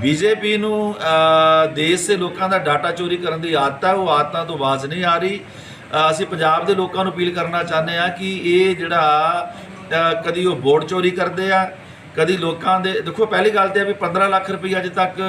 BJP ਨੂੰ ਦੇਸ਼ ਦੇ ਲੋਕਾਂ ਦਾ ਡਾਟਾ ਚੋਰੀ ਕਰਨ ਦੀ ਆਦਤ ਹੈ ਉਹ ਆਦਤਾਂ ਤੋਂ ਬਾਜ਼ ਨਹੀਂ ਆ ਰਹੀ। ਅਸੀਂ ਪੰਜਾਬ ਦੇ ਲੋਕਾਂ ਨੂੰ ਅਪੀਲ ਕਰਨਾ ਚਾਹੁੰਦੇ ਆ ਕਿ ਇਹ ਜਿਹੜਾ ਕਦੀ ਉਹ ਵੋਟ ਚੋਰੀ ਕਰਦੇ ਆ, ਕਦੀ ਲੋਕਾਂ ਦੇ, ਦੇਖੋ ਪਹਿਲੀ ਗੱਲ ਤੇ ਆ ਵੀ 15 ਲੱਖ ਰੁਪਈਆ ਅਜੇ ਤੱਕ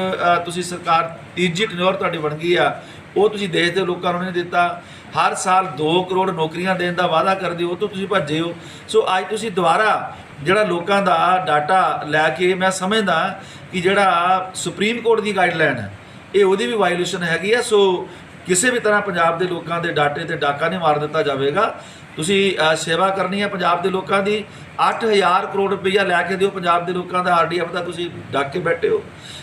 ਤੁਸੀਂ ਸਰਕਾਰ ਤੀਜੀ ਟਨੋਰ ਤੁਹਾਡੀ ਬਣ ਗਈ ਆ, ਉਹ ਤੁਸੀਂ ਦੇਸ਼ ਦੇ ਲੋਕਾਂ ਨੂੰ ਨਹੀਂ ਦਿੱਤਾ। ਹਰ ਸਾਲ 2 ਕਰੋੜ ਨੌਕਰੀਆਂ ਦੇਣ ਦਾ ਵਾਅਦਾ ਕਰਦੇ ਹੋ, ਉਹ ਤੋਂ ਤੁਸੀਂ ਭੱਜੇ ਹੋ। ਸੋ ਅੱਜ ਤੁਸੀਂ ਦੁਬਾਰਾ ਜਿਹੜਾ ਲੋਕਾਂ ਦਾ ਡਾਟਾ ਲੈ ਕੇ ਮੈਂ ਸਮਝਦਾ ਕਿ ਜਿਹੜਾ ਸੁਪਰੀਮ ਕੋਰਟ ਦੀ ਗਾਈਡਲਾਈਨ ਹੈ, ਇਹ ਉਹਦੀ ਵੀ ਵਾਇਓਲੇਸ਼ਨ ਹੈਗੀ ਆ। ਸੋ ਕਿਸੇ ਵੀ ਤਰ੍ਹਾਂ ਪੰਜਾਬ ਦੇ ਲੋਕਾਂ ਦੇ ਡਾਟੇ ਤੇ ਡਾਕਾ ਨਹੀਂ ਮਾਰ ਦਿੱਤਾ ਜਾਵੇਗਾ। ਤੁਸੀਂ ਸੇਵਾ ਕਰਨੀ ਹੈ ਪੰਜਾਬ ਦੇ ਲੋਕਾਂ ਦੀ 8000 ਕਰੋੜ ਰੁਪਈਆ ਲੈ ਕੇ ਦਿਓ ਪੰਜਾਬ ਦੇ ਲੋਕਾਂ ਦਾ ਆਰਡੀਐਫ ਦਾ ਤੁਸੀਂ ਡੱਕ ਕੇ ਬੈਠੇ ਹੋ।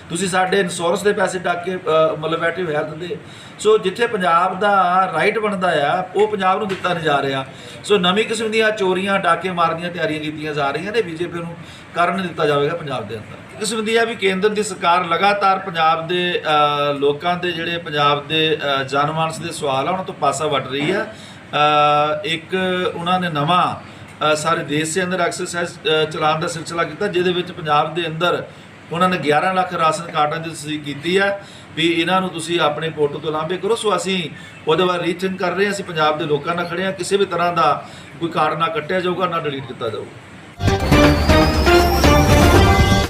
ਤੁਸੀਂ ਸਾਡੇ ਇੰਸ਼ੋਰੈਂਸ ਦੇ ਪੈਸੇ ਡੱਕ ਕੇ ਮਤਲਬ ਬੈਠੇ ਹੋ ਹੋਇਆ ਦਿੰਦੇ ਸੋ ਜਿੱਥੇ ਪੰਜਾਬ ਦਾ ਰਾਈਟ ਬਣਦਾ ਆ ਉਹ ਪੰਜਾਬ ਨੂੰ ਦਿੱਤਾ ਨਹੀਂ ਜਾ ਰਿਹਾ। ਸੋ ਨਵੀਂ ਕਿਸਮ ਦੀਆਂ ਚੋਰੀਆਂ ਡਾਕੇ ਮਾਰਨ ਦੀਆਂ ਤਿਆਰੀਆਂ ਕੀਤੀਆਂ ਜਾ ਰਹੀਆਂ ਨੇ ਬੀਜੇਪੀ ਨੂੰ ਕਰਨ ਨਹੀਂ ਦਿੱਤਾ ਜਾਵੇਗਾ ਪੰਜਾਬ ਦੇ ਅੰਦਰ। ਇੱਕ ਕਿਸਮ ਦੀ ਆ ਵੀ ਕੇਂਦਰ ਦੀ ਸਰਕਾਰ ਲਗਾਤਾਰ ਪੰਜਾਬ ਦੇ ਲੋਕਾਂ ਦੇ ਜਿਹੜੇ ਪੰਜਾਬ ਦੇ ਅ, ਜਨਮਾਨਸ ਦੇ ਸਵਾਲ ਆ ਉਹਨਾਂ ਤੋਂ ਪਾਸਾ ਵੱਟ ਰਹੀ ਆ। ਇੱਕ ਉਹਨਾਂ ਨੇ ਨਵਾਂ ਸਾਰੇ ਦੇਸ਼ ਦੇ ਅੰਦਰ ਐਕਸਰਸਾਈਜ਼ ਚਲਾਉਣ ਦਾ ਸਿਲਸਿਲਾ ਕੀਤਾ, ਜਿਹਦੇ ਵਿੱਚ ਪੰਜਾਬ ਦੇ ਅੰਦਰ ਉਹਨਾਂ ਨੇ 11 ਲੱਖ ਰਾਸ਼ਨ ਕਾਰਡਾਂ ਦੀ ਤਸਦੀਕ ਕੀਤੀ ਹੈ ਵੀ ਇਹਨਾਂ ਨੂੰ ਤੁਸੀਂ ਆਪਣੇ ਪੋਰਟਲ ਤੋਂ ਲਾਂਭੇ ਕਰੋ। ਸੋ ਅਸੀਂ ਉਹਦੇ ਬਾਰੇ ਰੀਥਿੰਕ ਕਰ ਰਹੇ ਹਾਂ, ਅਸੀਂ ਪੰਜਾਬ ਦੇ ਲੋਕਾਂ ਨਾਲ ਖੜੇ ਹਾਂ, ਕਿਸੇ ਵੀ ਤਰ੍ਹਾਂ ਦਾ ਕੋਈ ਕਾਰਡ ਨਾ ਕੱਟਿਆ ਜਾਊਗਾ, ਨਾ ਡਿਲੀਟ ਕੀਤਾ ਜਾਊਗਾ।